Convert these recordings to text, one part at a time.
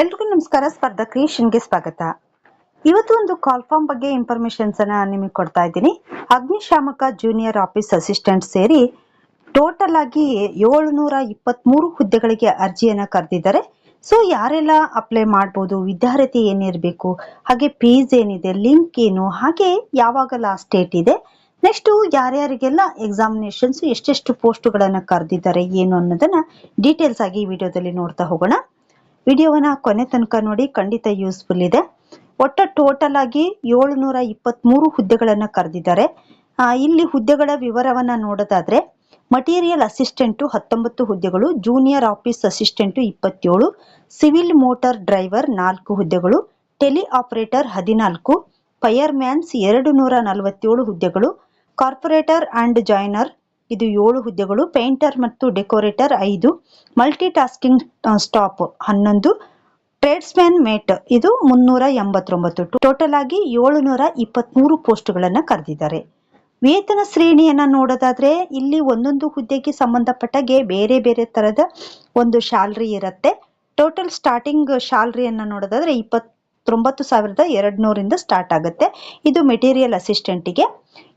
ಎಲ್ರಿಗೂ ನಮಸ್ಕಾರ ಸ್ಪರ್ಧಾ ಕ್ರಿಯೇಷನ್ಗೆ ಸ್ವಾಗತ. ಇವತ್ತು ಒಂದು ಕಾಲ್ ಫಾರ್ಮ್ ಬಗ್ಗೆ ಇನ್ಫಾರ್ಮೇಶನ್ಸ್ ಅನ್ನ ನಿಮಗೆ ಕೊಡ್ತಾ ಇದ್ದೀನಿ. ಅಗ್ನಿಶಾಮಕ ಜೂನಿಯರ್ ಆಫೀಸ್ ಅಸಿಸ್ಟೆಂಟ್ ಸೇರಿ ಟೋಟಲ್ ಆಗಿ ಏಳುನೂರ ಇಪ್ಪತ್ಮೂರು ಹುದ್ದೆಗಳಿಗೆ ಅರ್ಜಿಯನ್ನ ಕರೆದಿದ್ದಾರೆ. ಸೊ ಯಾರೆಲ್ಲ ಅಪ್ಲೈ ಮಾಡ್ಬೋದು ವಿದ್ಯಾರ್ಥಿ ಏನಿರಬೇಕು ಹಾಗೆ ಫೀಸ್ ಏನಿದೆ ಲಿಂಕ್ ಏನು, ಹಾಗೆ ಯಾವಾಗ ಲಾಸ್ಟ್ ಡೇಟ್ ಇದೆ. ನೆಕ್ಸ್ಟ್ ಯಾರ್ಯಾರಿಗೆಲ್ಲ ಎಕ್ಸಾಮಿನೇಷನ್ಸ್ ಎಷ್ಟೆಷ್ಟು ಪೋಸ್ಟ್ಗಳನ್ನು ಕರೆದಿದ್ದಾರೆ, ಏನು ಅನ್ನೋದನ್ನ ಡೀಟೇಲ್ಸ್ ಆಗಿ ವಿಡಿಯೋದಲ್ಲಿ ನೋಡ್ತಾ ಹೋಗೋಣ. ವಿಡಿಯೋವನ್ನ ಕೊನೆ ತನಕ ನೋಡಿ ಖಂಡಿತ ಯೂಸ್ಫುಲ್ ಇದೆ. ಒಟ್ಟ ಟೋಟಲ್ ಆಗಿ ಏಳುನೂರ ಇಪ್ಪತ್ಮೂರು ಹುದ್ದೆಗಳನ್ನು ಕರೆದಿದ್ದಾರೆ. ಇಲ್ಲಿ ಹುದ್ದೆಗಳ ವಿವರವನ್ನ ನೋಡೋದಾದ್ರೆ ಮಟೀರಿಯಲ್ ಅಸಿಸ್ಟೆಂಟು ಹತ್ತೊಂಬತ್ತು ಹುದ್ದೆಗಳು ಜೂನಿಯರ್ ಆಫೀಸ್ ಅಸಿಸ್ಟೆಂಟು ಇಪ್ಪತ್ತೇಳು ಸಿವಿಲ್ ಮೋಟಾರ್ ಡ್ರೈವರ್ ನಾಲ್ಕು ಹುದ್ದೆಗಳು ಟೆಲಿ ಆಪರೇಟರ್ ಹದಿನಾಲ್ಕು ಫೈರ್ ಮ್ಯಾನ್ಸ್ ಎರಡು ನೂರ ನಲವತ್ತೇಳು ಹುದ್ದೆಗಳು ಕಾರ್ಪೊರೇಟರ್ ಆ್ಯಂಡ್ ಜಾಯ್ನರ್ ಇದು ಏಳು ಹುದ್ದೆಗಳು, ಪೇಂಟರ್ ಮತ್ತು ಡೆಕೋರೇಟರ್ ಐದು ಮಲ್ಟಿ ಟಾಸ್ಕಿಂಗ್ ಸ್ಟಾಪ್ ಹನ್ನೊಂದು, ಟ್ರೇಡ್ಸ್ಮ್ಯಾನ್ ಮೇಟ್ ಇದು ಮುನ್ನೂರ ಎಂಬತ್ತೊಂಬತ್ತು. ಟೋಟಲ್ ಆಗಿ ಏಳುನೂರ ಇಪ್ಪತ್ಮೂರು ಪೋಸ್ಟ್ಗಳನ್ನ ಕರೆದಿದ್ದಾರೆ. ವೇತನ ಶ್ರೇಣಿಯನ್ನ ನೋಡೋದಾದ್ರೆ ಇಲ್ಲಿ ಒಂದೊಂದು ಹುದ್ದೆಗೆ ಸಂಬಂಧಪಟ್ಟಾಗೆ ಬೇರೆ ಬೇರೆ ತರದ ಒಂದು ಶಾಲ್ರಿ ಇರುತ್ತೆ. ಟೋಟಲ್ ಸ್ಟಾರ್ಟಿಂಗ್ ಶಾಲ್ರಿಯನ್ನ ನೋಡೋದಾದ್ರೆ ಇಪ್ಪತ್ತೊಂಬತ್ತು ಸಾವಿರದ ಎರಡ್ ನೂರಿಂದ ಸ್ಟಾರ್ಟ್ ಆಗುತ್ತೆ. ಇದು ಮೆಟೀರಿಯಲ್ ಅಸಿಸ್ಟೆಂಟಿಗೆ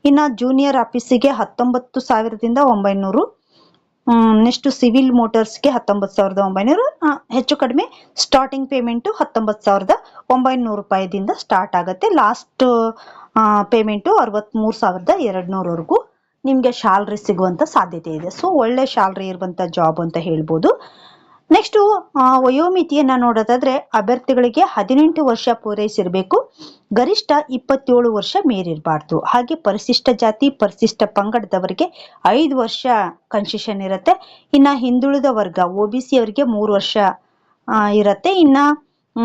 ಇನ್ನ ಜೂನಿಯರ್ ಆಫೀಸಿಗೆ ಹತ್ತೊಂಬತ್ತು ಸಾವಿರದಿಂದ ಒಂಬೈನೂರು. ನೆಕ್ಸ್ಟ್ ಸಿವಿಲ್ ಮೋಟರ್ಸ್ಗೆ ಹತ್ತೊಂಬತ್ತು ಸಾವಿರದ ಒಂಬೈನೂರು. ಹೆಚ್ಚು ಕಡಿಮೆ ಸ್ಟಾರ್ಟಿಂಗ್ ಪೇಮೆಂಟು ಹತ್ತೊಂಬತ್ತು ಸಾವಿರದ ಒಂಬೈನೂರು ರೂಪಾಯಿದಿಂದ ಸ್ಟಾರ್ಟ್ ಆಗುತ್ತೆ. ಲಾಸ್ಟ್ ಪೇಮೆಂಟು ಅರವತ್ತ್ಮೂರು ಸಾವಿರದ ಎರಡುನೂರವರೆಗೂ ನಿಮಗೆ ಶಾಲ್ರಿ ಸಿಗುವಂತ ಸಾಧ್ಯತೆ ಇದೆ. ಸೊ ಒಳ್ಳೆ ಶಾಲ್ರಿ ಇರುವಂತ ಜಾಬ್ ಅಂತ ಹೇಳ್ಬೋದು. ನೆಕ್ಸ್ಟು ವಯೋಮಿತಿಯನ್ನ ನೋಡೋದಾದ್ರೆ ಅಭ್ಯರ್ಥಿಗಳಿಗೆ ಹದಿನೆಂಟು ವರ್ಷ ಪೂರೈಸಿರ್ಬೇಕು. ಗರಿಷ್ಠ ಇಪ್ಪತ್ತೇಳು ವರ್ಷ ಮೀರಿರಬಾರ್ದು. ಹಾಗೆ ಪರಿಶಿಷ್ಟ ಜಾತಿ, ಪರಿಶಿಷ್ಟ ಪಂಗಡದವರಿಗೆ ಐದು ವರ್ಷ ಕನ್ಸೆಷನ್ ಇರುತ್ತೆ. ಇನ್ನ ಹಿಂದುಳಿದ ವರ್ಗ ಒ ಬಿ ಸಿ ಅವರಿಗೆ ಮೂರು ವರ್ಷ ಇರುತ್ತೆ. ಇನ್ನ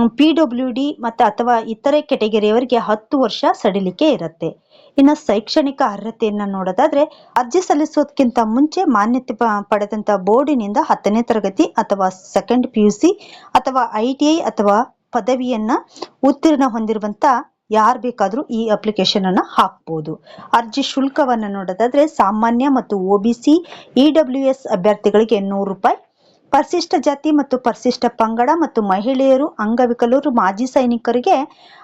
ಪಿ ಡಬ್ಲ್ಯೂ ಡಿ ಮತ್ತೆ ಅಥವಾ ಇತರೆ ಕೆಟಗರಿಯವರಿಗೆ ಹತ್ತು ವರ್ಷ ಸಡಿಲಿಕೆ ಇರುತ್ತೆ. ಇನ್ನು ಶೈಕ್ಷಣಿಕ ಅರ್ಹತೆಯನ್ನು ನೋಡೋದಾದ್ರೆ ಅರ್ಜಿ ಸಲ್ಲಿಸೋದಕ್ಕಿಂತ ಮುಂಚೆ ಮಾನ್ಯತೆ ಪ- ಪಡೆದಂತ ಬೋರ್ಡಿನಿಂದ ಹತ್ತನೇ ತರಗತಿ ಅಥವಾ ಸೆಕೆಂಡ್ ಪಿ ಯು ಸಿ ಅಥವಾ ಐ ಟಿ ಐ ಅಥವಾ ಪದವಿಯನ್ನು ಉತ್ತೀರ್ಣ ಹೊಂದಿರುವಂಥ ಯಾರು ಬೇಕಾದರೂ ಈ ಅಪ್ಲಿಕೇಶನ್ ಅನ್ನ ಹಾಕ್ಬೋದು. ಅರ್ಜಿ ಶುಲ್ಕವನ್ನ ನೋಡೋದಾದ್ರೆ ಸಾಮಾನ್ಯ ಮತ್ತು O B C E W S ಅಭ್ಯರ್ಥಿಗಳಿಗೆ ನೂರು ರೂಪಾಯಿ ಪರಿಶಿಷ್ಟ ಜಾತಿ ಮತ್ತು ಪರಿಶಿಷ್ಟ ಪಂಗಡ ಮತ್ತು ಮಹಿಳೆಯರು, ಅಂಗವಿಕಲರು, ಮಾಜಿ ಸೈನಿಕರಿಗೆ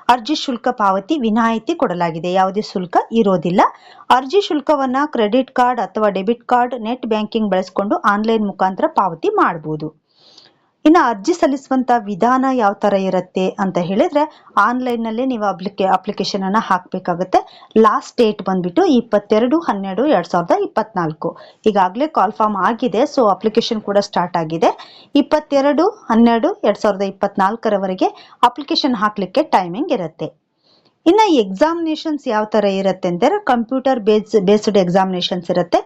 ಅರ್ಜಿ ಶುಲ್ಕ ಪಾವತಿ ವಿನಾಯಿತಿ ಕೊಡಲಾಗಿದೆ. ಯಾವುದೇ ಶುಲ್ಕ ಇರೋದಿಲ್ಲ. ಅರ್ಜಿ ಶುಲ್ಕವನ್ನು ಕ್ರೆಡಿಟ್ ಕಾರ್ಡ್ ಅಥವಾ ಡೆಬಿಟ್ ಕಾರ್ಡ್, ನೆಟ್ ಬ್ಯಾಂಕಿಂಗ್ ಬಳಸಿಕೊಂಡು ಆನ್ಲೈನ್ ಮುಖಾಂತರ ಪಾವತಿ ಮಾಡಬಹುದು. ಇನ್ನು ಅರ್ಜಿ ಸಲ್ಲಿಸುವಂತ ವಿಧಾನ ಯಾವ ತರ ಇರುತ್ತೆ ಅಂತ ಹೇಳಿದ್ರೆ ಆನ್ಲೈನ್ನಲ್ಲಿ ನೀವು ಅಪ್ಲಿಕೆ ಅಪ್ಲಿಕೇಶನ್ ಹಾಕಬೇಕಾಗುತ್ತೆ ಹಾಕ್ಬೇಕಾಗುತ್ತೆ. ಲಾಸ್ಟ್ ಡೇಟ್ ಬಂದ್ಬಿಟ್ಟು ಇಪ್ಪತ್ತೆರಡು, ಹನ್ನೆರಡು, ಎರಡು ಸಾವಿರದ ಇಪ್ಪತ್ನಾಲ್ಕು. ಈಗಾಗಲೇ ಕಾಲ್ ಫಾರ್ಮ್ ಆಗಿದೆ ಸೊ ಅಪ್ಲಿಕೇಶನ್ ಕೂಡ ಸ್ಟಾರ್ಟ್ ಆಗಿದೆ. ಇಪ್ಪತ್ತೆರಡು, ಹನ್ನೆರಡು, ಎರಡು ಸಾವಿರದ ಇಪ್ಪತ್ನಾಲ್ಕರವರೆಗೆ ಅಪ್ಲಿಕೇಶನ್ ಹಾಕಲಿಕ್ಕೆ ಟೈಮಿಂಗ್ ಇರುತ್ತೆ. ಇನ್ನು ಎಕ್ಸಾಮಿನೇಷನ್ಸ್ ಯಾವ ತರ ಇರುತ್ತೆ ಅಂದರೆ ಕಂಪ್ಯೂಟರ್ ಬೇಸ್ ಬೇಸ್ಡ್ ಎಕ್ಸಾಮಿನೇಷನ್ಸ್ ಇರುತ್ತೆ.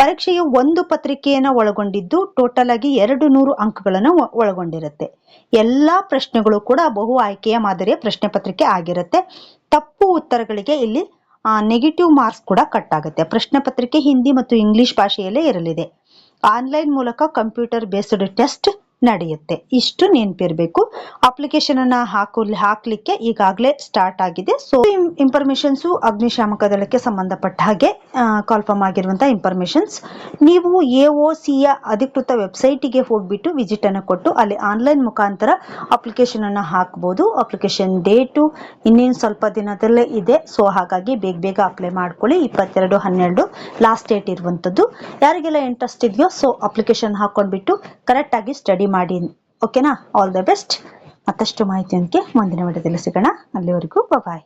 ಪರೀಕ್ಷೆಯು ಒಂದು ಪತ್ರಿಕೆಯನ್ನು ಒಳಗೊಂಡಿದ್ದು ಟೋಟಲ್ ಆಗಿ ಎರಡು ನೂರು ಅಂಕಗಳನ್ನು ಒಳಗೊಂಡಿರುತ್ತೆ. ಎಲ್ಲಾ ಪ್ರಶ್ನೆಗಳು ಕೂಡ ಬಹು ಆಯ್ಕೆಯ ಮಾದರಿಯ ಪ್ರಶ್ನೆ ಪತ್ರಿಕೆ ಆಗಿರುತ್ತೆ. ತಪ್ಪು ಉತ್ತರಗಳಿಗೆ ಇಲ್ಲಿ ನೆಗೆಟಿವ್ ಮಾರ್ಕ್ಸ್ ಕೂಡ ಕಟ್ ಆಗುತ್ತೆ. ಪ್ರಶ್ನೆ ಪತ್ರಿಕೆ ಹಿಂದಿ ಮತ್ತು ಇಂಗ್ಲಿಷ್ ಭಾಷೆಯಲ್ಲೇ ಇರಲಿದೆ. ಆನ್ಲೈನ್ ಮೂಲಕ ಕಂಪ್ಯೂಟರ್ ಬೇಸ್ಡ್ ಟೆಸ್ಟ್ ನಡೆಯುತ್ತೆ. ಇಷ್ಟು ನೆನಪಿರಬೇಕು. ಅಪ್ಲಿಕೇಶನ್ ಅನ್ನ ಹಾಕು, ಹಾಕ್ಲಿಕ್ಕೆ ಈಗಾಗಲೇ ಸ್ಟಾರ್ಟ್ ಆಗಿದೆ. ಸೊ ಇನ್ಫಾರ್ಮೇಶನ್ಸ್ ಅಗ್ನಿಶಾಮಕ ದಳಕ್ಕೆ ಸಂಬಂಧಪಟ್ಟ ಹಾಗೆ ಕಾಲ್ಫಾರ್ಮ್ ಆಗಿರುವಂತಹ ಇನ್ಫಾರ್ಮೇಶನ್ಸ್ ನೀವು ಎ ಒ ಸಿಯ ಅಧಿಕೃತ ವೆಬ್ಸೈಟಿಗೆ ಹೋಗ್ಬಿಟ್ಟು ವಿಸಿಟ್ ಅನ್ನು ಕೊಟ್ಟು ಅಲ್ಲಿ ಆನ್ಲೈನ್ ಮುಖಾಂತರ ಅಪ್ಲಿಕೇಶನ್ ಅನ್ನ ಹಾಕ್ಬೋದು. ಅಪ್ಲಿಕೇಶನ್ ಡೇಟು ಇನ್ನೇನು ಸ್ವಲ್ಪ ದಿನದಲ್ಲೇ ಇದೆ. ಸೊ ಹಾಗಾಗಿ ಬೇಗ ಬೇಗ ಅಪ್ಲೈ ಮಾಡ್ಕೊಳ್ಳಿ. ಇಪ್ಪತ್ತೆರಡು, ಹನ್ನೆರಡು ಲಾಸ್ಟ್ ಡೇಟ್ ಇರುವಂಥದ್ದು. ಯಾರಿಗೆಲ್ಲ ಇಂಟ್ರೆಸ್ಟ್ ಇದೆಯೋ ಸೊ ಅಪ್ಲಿಕೇಶನ್ ಹಾಕೊಂಡ್ಬಿಟ್ಟು ಕರೆಕ್ಟ್ ಆಗಿ ಸ್ಟಡಿ ಮಾಡಿ ಓಕೆನಾ ಆಲ್ ದ ಬೆಸ್ಟ್ ಮತ್ತಷ್ಟು ಮಾಹಿತಿಯೊಂದಿಗೆ ಮುಂದಿನ ವಿಡಿಯೋದಲ್ಲಿ ಸಿಗೋಣ. ಅಲ್ಲಿವರೆಗೂ ಬಾಯ್